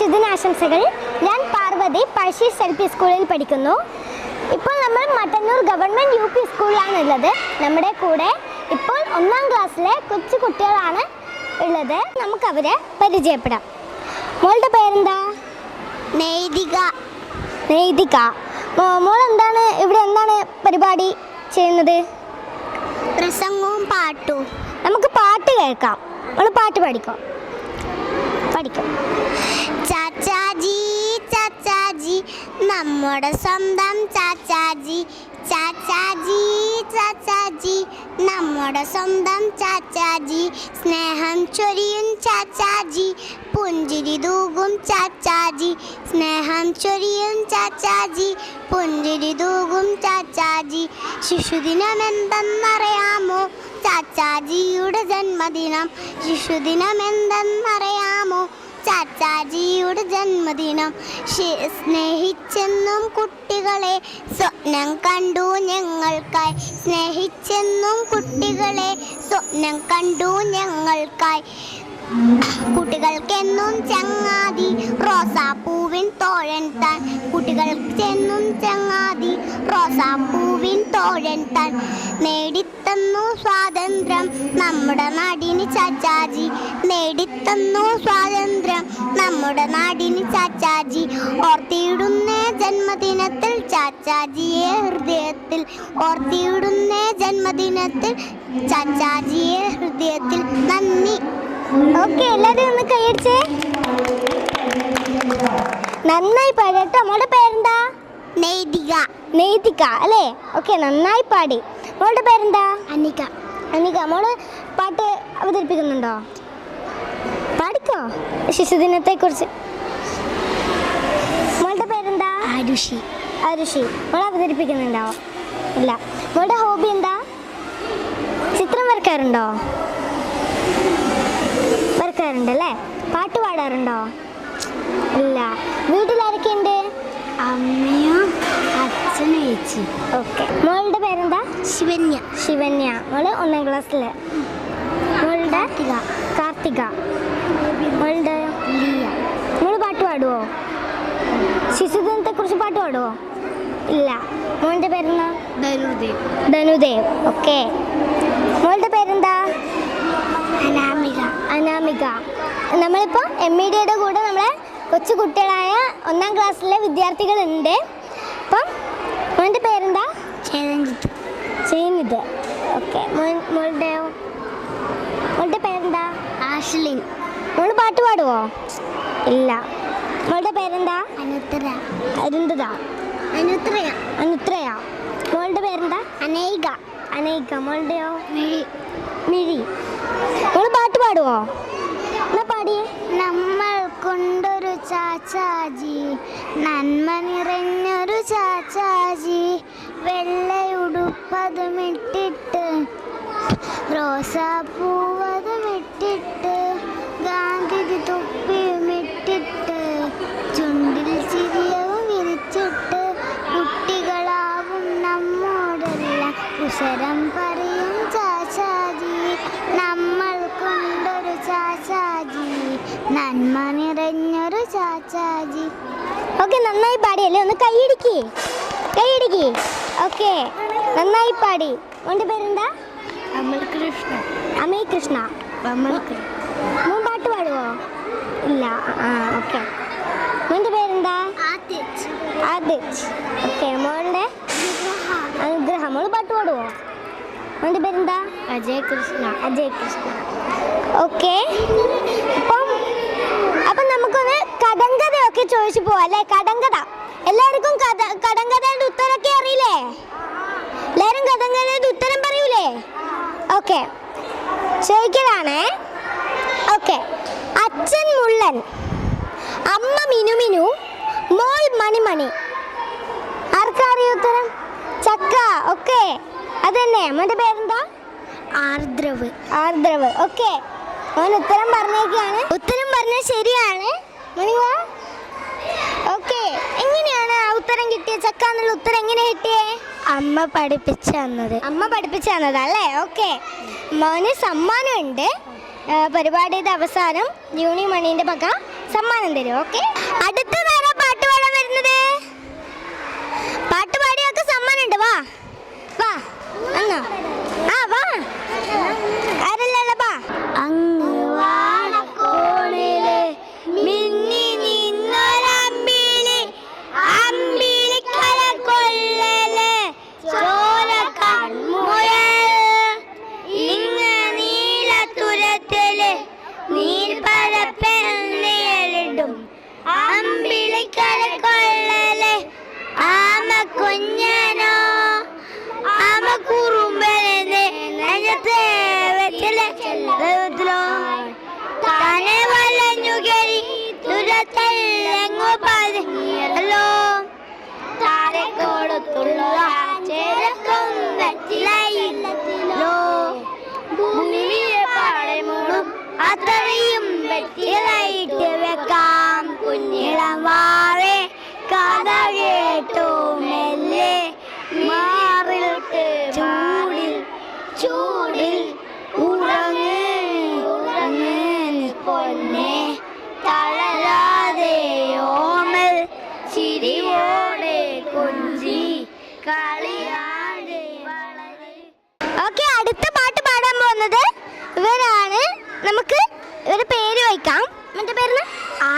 ശിശുദിനാശംസകൾ ഞാൻ Parvathi പഴശ്ശീസ് L P സ്കൂളിൽ പഠിക്കുന്നു. ഇപ്പോൾ നമ്മൾ മട്ടന്നൂർ ഗവൺമെന്റ് യു പി സ്കൂളിലാണുള്ളത്. നമ്മുടെ കൂടെ ഇപ്പോൾ ഒന്നാം ക്ലാസ്സിലെ കൊച്ചു കുട്ടികളാണ് ഉള്ളത്. നമുക്ക് അവരെ പരിചയപ്പെടാം. മോളുടെ പേരെന്താ? നൈതിക. നൈതിക. മോൾ എന്താണ് ഇവിടെ എന്താണ് പരിപാടി ചെയ്യുന്നത്? പ്രസംഗവും പാട്ടും. നമുക്ക് പാട്ട് കേൾക്കാം. മോൾ പാട്ട് പഠിക്കാം പഠിക്കും നമ്മുടെ സ്വന്തം ചാച്ചാജി ചാച്ചാജി ചാച്ചാജി. നമ്മുടെ സ്വന്തം ചാച്ചാജി സ്നേഹം ചൊരിയും ചാച്ചാജി. പുഞ്ചിരി തൂകും ചാച്ചാജി സ്നേഹം ചൊരിയും ചാച്ചാജി. പുഞ്ചിരി തൂകും ചാച്ചാജി. ശിശുദിനം എന്തെന്നറിയാമോ ചാച്ചാജിയുടെ ജന്മദിനം ശിശുദിനം എന്തെന്നറിയാമോ ചാച്ചാജിയുടെ ജന്മദിനം. സ്നേഹിച്ചെന്നും കുട്ടികളെ സ്വപ്നം കണ്ടു ഞങ്ങൾക്കായി. സ്നേഹിച്ചെന്നും കുട്ടികളെ സ്വപ്നം കണ്ടു ഞങ്ങൾക്കായി. കുട്ടികൾക്കെന്നും ചങ്ങാതി റോസാപ്പൂവിൻ തോഴൻ താൻ. കുട്ടികൾക്കെന്നും ചങ്ങാതി റോസാപ്പൂവിൻ തോഴൻ താൻ. നേടിത്തന്നു സ്വാതന്ത്ര്യം നമ്മുടെ നാടിന് ചാച്ചാജി. നേടിത്തന്നു സ്വാതന്ത്ര്യം നമ്മുടെ നാടിന് ചാച്ചാജി. ഓർത്തിയിടുന്ന ജന്മദിനത്തിൽ ചാച്ചാജിയെ ഹൃദയത്തിൽ. ഓർത്തിയിടുന്ന ജന്മദിനത്തിൽ ചാച്ചാജിയെ ഹൃദയത്തിൽ. നന്ദി. ഓക്കെ എല്ലാവരും ഒന്ന് കൈയടിച്ചേ. നന്നായി പാടട്ടോ മോളുടെ പേരെന്താ? നൈതിക നെയ്തിക അല്ലേ? ഓക്കെ നന്നായി പാടി. മോളുടെ പേരെന്താ? അനിക. അനിക മോൾ പാട്ട് അവതരിപ്പിക്കുന്നുണ്ടോ? പാടിക്കോ? ശിശുദിനത്തെ കുറിച്ച് മോളുടെ പേരെന്താ? ആരുഷി അരുഷി. മോൾ അവതരിപ്പിക്കുന്നുണ്ടോ? ഇല്ല. മോളുടെ ഹോബി എന്താ? ചിത്രം വരക്കാറുണ്ടോ വരക്കാറുണ്ട് അല്ലേ പാട്ട് പാടാറുണ്ടോ ഇല്ല. വീട്ടിലാരൊക്കെ ഉണ്ട് അമ്മയും അച്ഛനും ചേച്ചി. ഓക്കെ. മോളുടെ പേരെന്താ? ശിവന്യ. ശിവന്യ. മോൾ ഒന്നാം ക്ലാസ്സിൽ. മോളുടെ കാർത്തിക. മോളുടെ ലിയ. മോൾ പാട്ട് പാടുവോ ശിശുദിനത്തെ കുറിച്ച് പാട്ട് പാടുവോ ഇല്ല. മോളുടെ പേരെന്താ? ധനുദേവ്. ധനുദേവ്. ഓക്കെ. മോളുടെ പേരെന്താ? എം ഇ ഡിയുടെ കൂടെ നമ്മളെ കൊച്ചു കുട്ടികളായ ഒന്നാം ക്ലാസ്സിലെ വിദ്യാർത്ഥികളുണ്ട്. അപ്പം മോന്റെ പേരെന്താ? ചേതൻജിത്ത് ചെയ്യുന്നത് ഓക്കെ. മോളുടെ മോളുടെ പേരെന്താ? ആഷ്ലിൻ മോൾ പാട്ട് പാടുവോ? ഇല്ല. മോളുടെ പേരെന്താ? അനുത്ര. അരുന്ധത. അനുത്രയ. അനുത്രയ. മോളുടെ പേരെന്താ? അനേക. അനേക. മോളുടെയോ? മിഴി. മിഴി. മോൾ പാട്ട് പാടുവോ എന്നാ പാടിയേ നമ്മൾ കൊണ്ടൊരു ചാച്ചാജി. നന്മ നിറഞ്ഞൊരു ചാച്ചാജി. വെള്ളയുടുപ്പതുമിട്ടിട്ട് റോസാപ്പൂവതുമിട്ടിട്ട്. ചാച്ചാജി. ഓക്കെ നന്നായി പാടിയല്ലേ ഒന്ന് കൈയിടിക്ക്. കൈയിടിക്ക്. ഓക്കെ നന്നായി പാടി. മോന്റെ പേരെന്താ? അമൽ കൃഷ്ണ അമേ കൃഷ്ണ അമൽ മോൻ പാട്ട് പാടുവോ? ഇല്ല. ആ ഓക്കെ. മോന്റെ പേരെന്താ? ആദിച്ച് ഓക്കെ മോളുടെ? അനുഗ്രഹം. മോൾ പാട്ട് പാടുവോ? മോന്റെ പേരെന്താ? അജയ് കൃഷ്ണ അജയ് കൃഷ്ണ ഓക്കെ. അപ്പം അപ്പം നമുക്കൊന്ന് കടങ്കഥയൊക്കെ ചോദിച്ചു പോവാ അല്ലേ? കടങ്കഥ. എല്ലാവർക്കും കഥ കടങ്കഥയുടെ ഉത്തരമൊക്കെ അറിയില്ലേ? എല്ലാവരും കടങ്കഥയുടെ ഉത്തരം പറയൂലേ? ഓക്കെ. ചോദിക്കലാണേ. ഓക്കെ. അച്ഛൻ മുള്ളൻ അമ്മ മിനുമിനു മോൾ മണിമണി ആർക്കറിയോ ഉത്തരം? ചക്ക ഓക്കെ. അതന്നെ. അമ്മയുടെ പേരെന്താ? ആർദ്രവ്. ആർദ്രവ്. ഓക്കെ. അവൻ ഉത്തരം പറഞ്ഞേക്കാണ്. ഉത്തരം പറഞ്ഞത് ശരിയാണ്. ഓക്കെ എങ്ങനെയാണ് ആ ഉത്തരം കിട്ടിയ? ചക്ക എന്നുള്ള ഉത്തരം എങ്ങനെ കിട്ടിയേ? അമ്മ പഠിപ്പിച്ചു തന്നത്. അമ്മ പഠിപ്പിച്ചു തന്നത് അല്ലേ? ഓക്കെ. മോന് സമ്മാനമുണ്ട്. പരിപാടിയുടെ അവസാനം ജൂണി മണീന്റെ പക്ക സമ്മാനം തരും. ഓക്കെ. അടുത്ത നേരം പാട്ട് പാടാൻ വരുന്നത്? പാട്ട് പാടിയൊക്കെ സമ്മാനമുണ്ട്. വാ. വാ. അന്നോ ആ വാ. ആരല്ലല്ല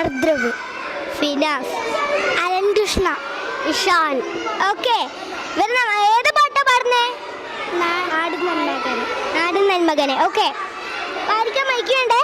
ആർദ്രവ് ഫിനാസ് അലൻ കൃഷ്ണ ഇഷാൻ ഓക്കെ ഏത് പാട്ടാ പാടുന്നേ? നാടിൻ നന്മകനെ. നാടിൻ നന്മകനെ ഓക്കെ പാടിക്കാൻ മൈക്ക് വേണ്ടേ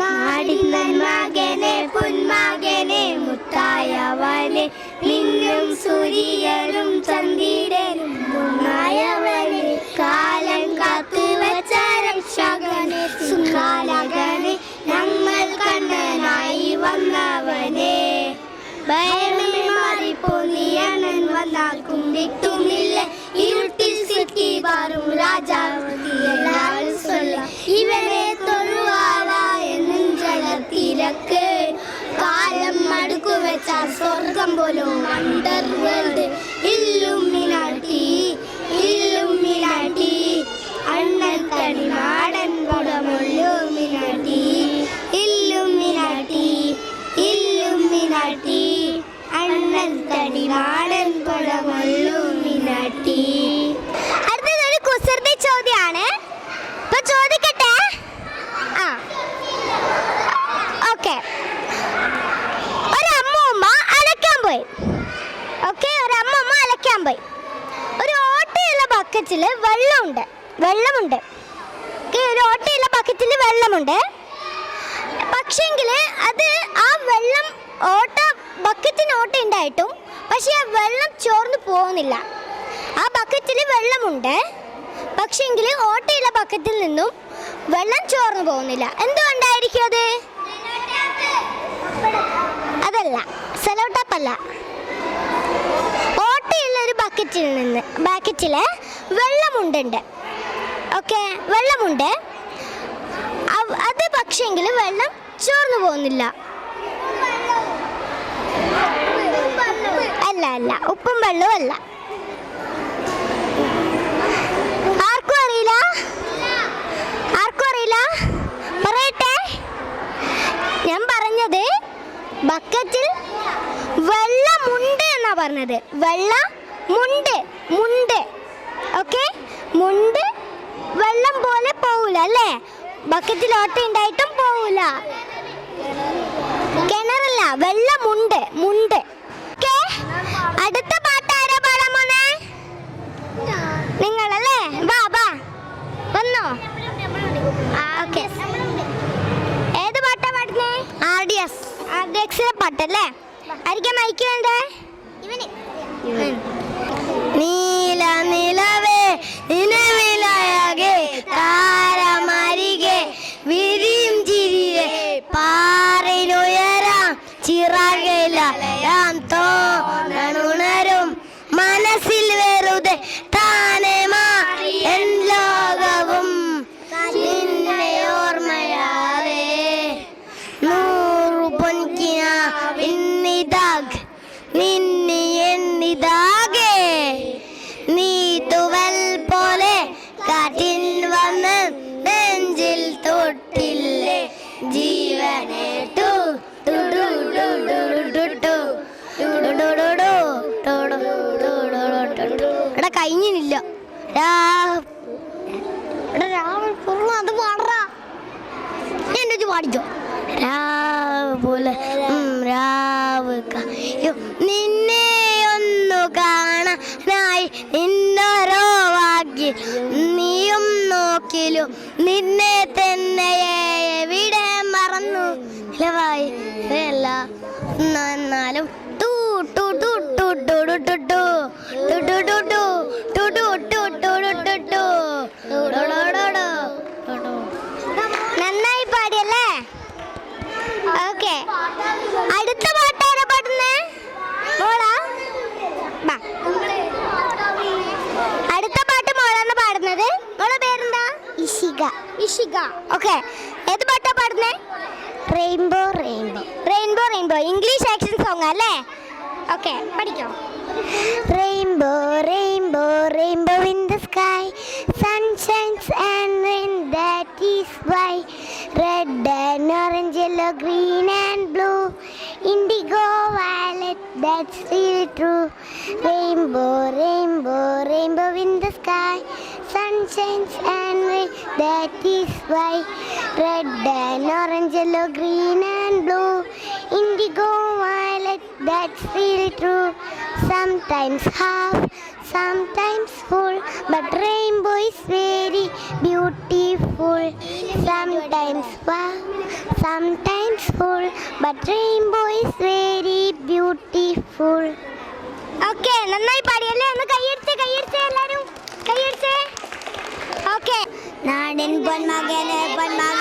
നാടിൻ നന്മകനെ പുന്മകനെ മുത്തായവനെ നിന്നും സൂര്യനും ചന്ദ്രനും മുന്നായവനെ കാലം കാത്തു വെച്ച രക്ഷകനെ സുഖാലകനെ ഭയമേ മാറിപ്പോ നീ അണ്ണൻ വന്നാൽക്കും വെട്ടുമില്ല ഇരുട്ടിൽ സിറ്റി വാറും രാജാവിയെല്ലാവരും സ്വല്ല ഇവരെ തൊഴുവാറായെന്നും ജലത്തിരക്ക് കാലം മടുക്കു വെച്ചാൽ സ്വർഗം പോലും അണ്ടർ വേൾഡ് ഇല്ലും മിനാട്ടി ഇല്ലും മിനാട്ടി. അണ്ണൻ തനിമാ ബക്കറ്റിൽ വെള്ളമുണ്ട്. വെള്ളമുണ്ട്. ഒരു ഓട്ടയുള്ള ബക്കറ്റിൽ വെള്ളമുണ്ട്. പക്ഷേങ്കിൽ അത് ആ വെള്ളം ഓട്ട ബക്കറ്റിന് ഓട്ട ഉണ്ടായിട്ടും പക്ഷെ ആ വെള്ളം ചോർന്ന് പോകുന്നില്ല. ആ ബക്കറ്റിൽ വെള്ളമുണ്ട്. പക്ഷേങ്കിൽ ഓട്ടയുള്ള ബക്കറ്റിൽ നിന്നും വെള്ളം ചോർന്നു പോകുന്നില്ല. എന്തുകൊണ്ടായിരിക്കും അത്? അതല്ല സെലോ ടാപ്പ് അല്ല ഓട്ടയുള്ള ഒരു ബക്കറ്റിൽ നിന്ന് ബാക്കറ്റിൽ വെള്ളമുണ്ടുണ്ട്. ഓക്കെ വെള്ളമുണ്ട്. അത് പക്ഷേങ്കിൽ വെള്ളം ചോർന്നു പോകുന്നില്ല. അല്ല അല്ല. ഉപ്പും വെള്ളവും അല്ല. ആർക്കും അറിയില്ല? ആർക്കും അറിയില്ല? പറയട്ടെ. ഞാൻ പറഞ്ഞത് ബക്കറ്റിൽ വെള്ളമുണ്ട് എന്നാ പറഞ്ഞത്. വെള്ളം മുണ്ട് മുണ്ട്. ഓക്കെ മുണ്ട് വെള്ളം പോലെ പോവില്ല അല്ലേ? ബക്കറ്റിൽ ഓട്ട ഉണ്ടായിട്ടും പോവില്ല കിണറല്ല വെള്ളമുണ്ട് മുണ്ട്. ഓക്കെ അടുത്ത പാട്ട് ആരാ പാടാൻ പോന്നേ? നിങ്ങളല്ലേ? വാ വാ. വന്നോ? ഓക്കെ ഏത് പാട്ടാ പാടുന്നേ? R D S R D എക്സിലെ പാട്ടല്ലേ ആയിരിക്കാം മൈക്ക് വേണ്ടേ? നീല നിലവേ നിലവിലഴകെ രാവിലെ പൂർണ അത് പാടറാ എന്നെ വെച്ച് പാടിക്കോ. രാവ് പോലെ രാവ് നിന്നെ ഒന്നു കാണാനായി നിന്നോരോ വാക്കി നീയും നോക്കിലും നിന്നെ തന്നെ എവിടെ മറന്നു? അല്ല എന്നാലും ഓക്കെ ഏത് പാട്ടാ പാടുന്നേ? Rainbow rainbow rainbow rainbow English action song അല്ലേ? ഓക്കെ പഠിക്കോ. Rainbow rainbow rainbow in the sky sun shines and rain that is why red and orange yellow green and blue indigo violet that's real true rainbow rainbow rainbow in the sky Sun shines and rain, that is why. Red and orange, yellow, green and blue. Indigo, violet, that's really true. Sometimes half, sometimes full, but rainbow is very beautiful. Sometimes half, sometimes full, but rainbow is very beautiful. Okay നന്നായി പാടിയല്ലേ ഒന്ന് കൈയടിച്ചേ കൈയടിച്ചേ എല്ലാരും കൈയടിച്ചേ okay. ನಾಡಿನ ಬನ್ ಮಗನೆ ಬನ್ ಮಗ.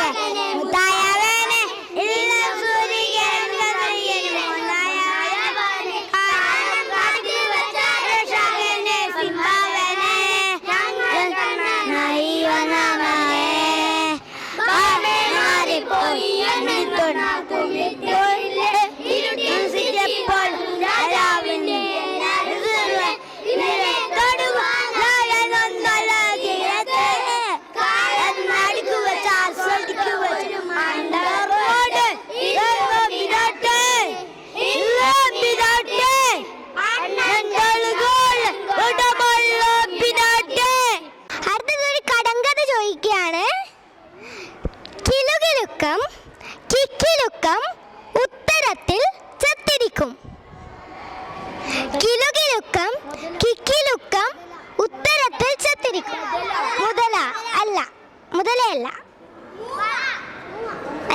മുതലയല്ല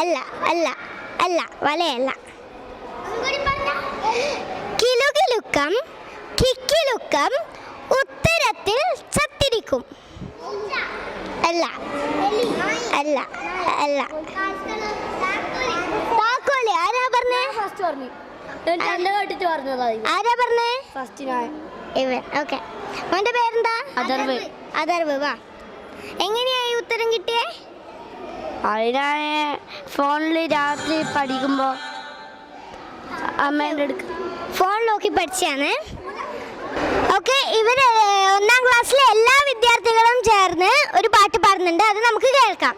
അല്ല അല്ല അല്ല വലയല്ല. കിലുകിലുക്കം കിക്കിലുക്കം ഉത്തരത്തിൽ ചത്തിരിക്കും. അല്ല അല്ല അല്ല. താക്കോലി ആരാ പറഞ്ഞേ? ഫസ്റ്റ് പറഞ്ഞു ആരാ പറഞ്ഞേ? ഫസ്റ്റ് ഞാൻ. ഇവൻ ഓക്കെ. മോന്റെ പേരെന്താ? അതർവ് അതർവ് വാ. എങ്ങനെയായി ഉത്തരം കിട്ടിയേ അതിനാണ് ഫോണിൽ രാത്രി പഠിക്കുമ്പോൾ അമ്മേന്റെ അടുക്ക ഫോൺ നോക്കി പഠിച്ചാണ്. ഓക്കെ ഇവർ ഒന്നാം ക്ലാസ്സിലെ എല്ലാ വിദ്യാർത്ഥികളും ചേർന്ന് ഒരു പാട്ട് പാടുന്നുണ്ട്. അത് നമുക്ക് കേൾക്കാം.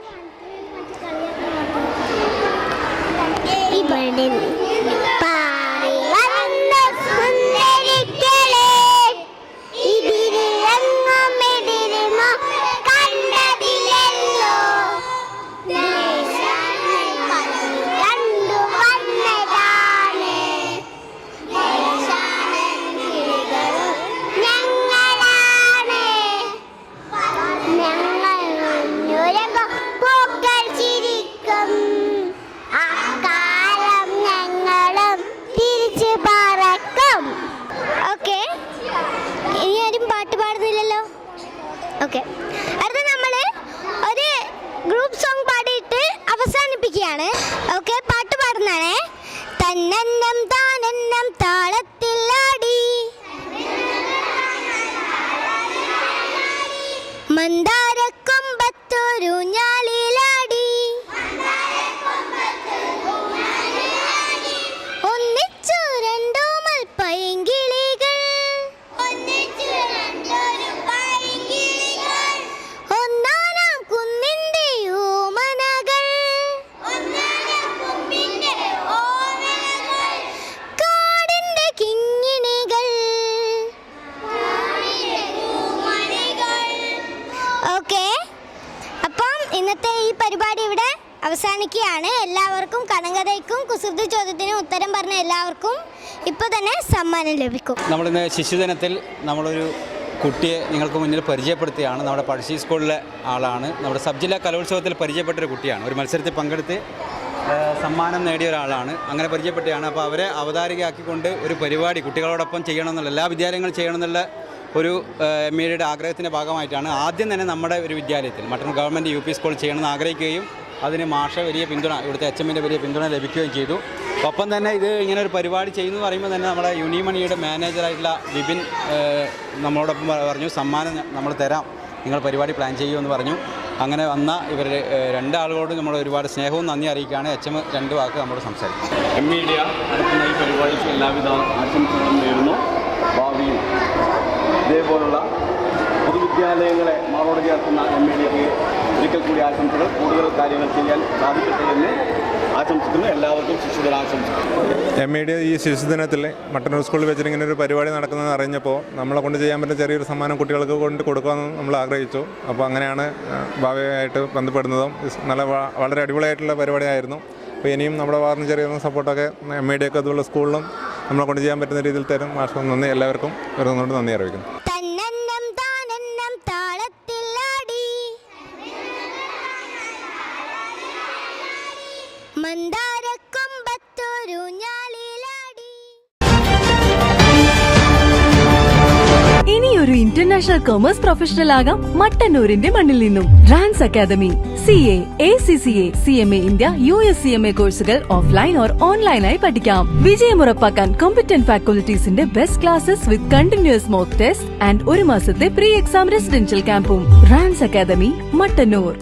ഇവിടെ തന്നെന്നം താനെന്നം താളത്തിൽ ആടി മന്ദാരക്കൊമ്പത്തൊരു ഞാൻ അവസാനിക്കുകയാണ് എല്ലാവർക്കും കണങ്കഥയ്ക്കും കുസൃതി ചോദ്യത്തിനും ഉത്തരം പറഞ്ഞ എല്ലാവർക്കും ഇപ്പോൾ തന്നെ സമ്മാനം ലഭിക്കും. നമ്മളിന്ന് ശിശുദിനത്തിൽ നമ്മളൊരു കുട്ടിയെ നിങ്ങൾക്ക് മുന്നിൽ പരിചയപ്പെടുത്തിയാണ്. നമ്മുടെ പഴശ്ശി സ്കൂളിലെ ആളാണ്. നമ്മുടെ സബ് ജില്ലാ കലോത്സവത്തിൽ പരിചയപ്പെട്ടൊരു കുട്ടിയാണ്. ഒരു മത്സരത്തിൽ പങ്കെടുത്ത് സമ്മാനം നേടിയ ഒരാളാണ്. അങ്ങനെ പരിചയപ്പെട്ടതാണ് അപ്പോൾ അവരെ അവതാരികയാക്കിക്കൊണ്ട് ഒരു പരിപാടി കുട്ടികളോടൊപ്പം ചെയ്യണമെന്നുള്ള എല്ലാ വിദ്യാലയങ്ങളും ചെയ്യണം എന്നുള്ള ഒരു എം എയുടെ ആഗ്രഹത്തിന്റെ ഭാഗമായിട്ടാണ് ആദ്യം തന്നെ നമ്മുടെ ഒരു വിദ്യാലയത്തിൽ മറ്റൊരു ഗവൺമെന്റ് യു പി സ്കൂൾ ചെയ്യണമെന്ന് ആഗ്രഹിക്കുകയും അതിന് മാഷ വലിയ പിന്തുണ ഇവിടുത്തെ എച്ച് എമ്മിന്റെ വലിയ പിന്തുണ ലഭിക്കുകയും ചെയ്തു. ഒപ്പം തന്നെ ഇത് ഇങ്ങനെ ഒരു പരിപാടി ചെയ്യുന്നു പറയുമ്പോൾ തന്നെ നമ്മുടെ യൂണിമണിയുടെ മാനേജറായിട്ടുള്ള വിപിൻ നമ്മളോടൊപ്പം പറഞ്ഞു സമ്മാനം നമ്മൾ തരാം. നിങ്ങൾ പരിപാടി പ്ലാൻ ചെയ്യുമെന്ന് പറഞ്ഞു. അങ്ങനെ വന്ന ഇവർ രണ്ടാളുകളോട് നമ്മൾ ഒരുപാട് സ്നേഹവും നന്ദി അറിയിക്കുകയാണ്. എച്ച് എം രണ്ട് വാക്ക് നമ്മോട് സംസാരിക്കും. എം മീഡിയ നടത്തുന്ന ഈ പരിപാടിക്ക് എല്ലാവിധ ആശംസകളും നേരുന്നു. ഭാവിയിൽ ഇതേപോലുള്ള പൊതുവിദ്യാലയങ്ങളെ മാറോട് ചേർക്കുന്ന എം മീഡിയക്ക് ഒരിക്കൽ കൂടി ആശംസകൾ. കൂടുതൽ കാര്യങ്ങൾ ചെയ്യാൻ സാധിക്കട്ടെ എന്ന് ആശംസിക്കുന്നു. എല്ലാവർക്കും ശിശുദിനാശംസിക്കുന്നു എം ഇയുടെ ഈ ശിശുദിനത്തിൽ മട്ടന്നൂർ സ്കൂളിൽ വെച്ചിട്ട് ഇങ്ങനെ ഒരു പരിപാടി നടക്കുന്നതെന്ന് അറിഞ്ഞപ്പോൾ നമ്മളെ കൊണ്ട് ചെയ്യാൻ പറ്റുന്ന ചെറിയൊരു സമ്മാനം കുട്ടികൾക്ക് കൊണ്ട് കൊടുക്കാമെന്ന് നമ്മൾ ആഗ്രഹിച്ചു. അപ്പോൾ അങ്ങനെയാണ് ഭാവിയായിട്ട് ബന്ധപ്പെടുന്നതും. നല്ല വളരെ അടിപൊളിയായിട്ടുള്ള പരിപാടിയായിരുന്നു. അപ്പോൾ ഇനിയും നമ്മുടെ ഭാഗത്ത് ചെറിയ സപ്പോർട്ടൊക്കെ എം ഇയുടെയൊക്കെ അതുള്ള സ്കൂളിലും നമ്മളെ കൊണ്ട് ചെയ്യാൻ പറ്റുന്ന രീതിയിൽ തരും. മാഷം നന്ദി. എല്ലാവർക്കും ഒരു നന്ദി അറിയിക്കുന്നു തന്നെന്നം താനെന്നം താളത്തിലാടി മന്ദാരക്കൊമ്പത്തൊരു ഞാളിലാടി ഇനിയൊരു ഇന്റർനാഷണൽ കൊമേഴ്സ് പ്രൊഫഷണൽ ആകാം മട്ടന്നൂരിന്റെ മണ്ണിൽ നിന്നും. Rans academy C A A C C A C M A India U S C M A കോഴ്സുകൾ ഓഫ്ലൈൻ ഓർ ഓൺലൈനായി പഠിക്കാം. വിജയം ഉറപ്പാക്കാൻ competent ഫാക്കൽറ്റീസിന്റെ best classes with continuous mock test and ഒരു മാസത്തെ പ്രീ എക്സാം റെസിഡൻഷ്യൽ ക്യാമ്പും റാൻസ് അക്കാദമി മട്ടന്നൂർ.